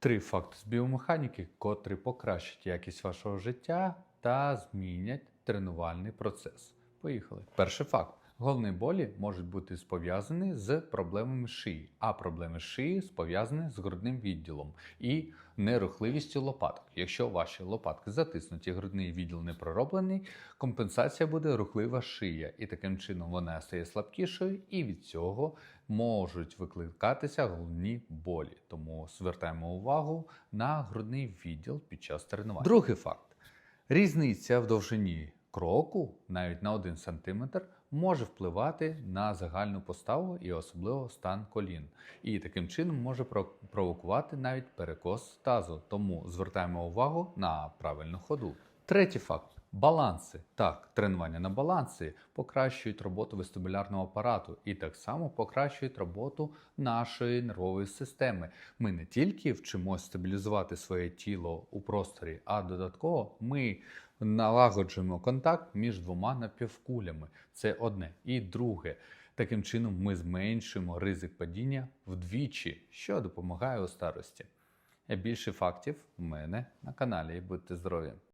Три факти з біомеханіки, котрі покращать якість вашого життя та змінять тренувальний процес. Поїхали. Перший факт. Головні болі можуть бути пов'язані з проблемами шиї, а проблеми шиї пов'язані з грудним відділом і нерухливістю лопаток. Якщо ваші лопатки затиснуті, грудний відділ не пророблений, компенсація буде рухлива шия, і таким чином вона стає слабкішою, і від цього можуть викликатися головні болі. Тому звертаємо увагу на грудний відділ під час тренування. Другий факт: різниця в довжині кроку, навіть на 1 см, може впливати на загальну поставу і особливо стан колін. І таким чином може провокувати навіть перекос тазу. Тому звертаємо увагу на правильну ходу. Третій факт. Баланси. Так, тренування на балансі покращують роботу вестибулярного апарату і так само покращують роботу нашої нервової системи. Ми не тільки вчимося стабілізувати своє тіло у просторі, а додатково ми налагоджуємо контакт між двома напівкулями. Це одне. І друге. Таким чином ми зменшуємо ризик падіння вдвічі, що допомагає у старості. Більше фактів у мене на каналі. Будьте здорові!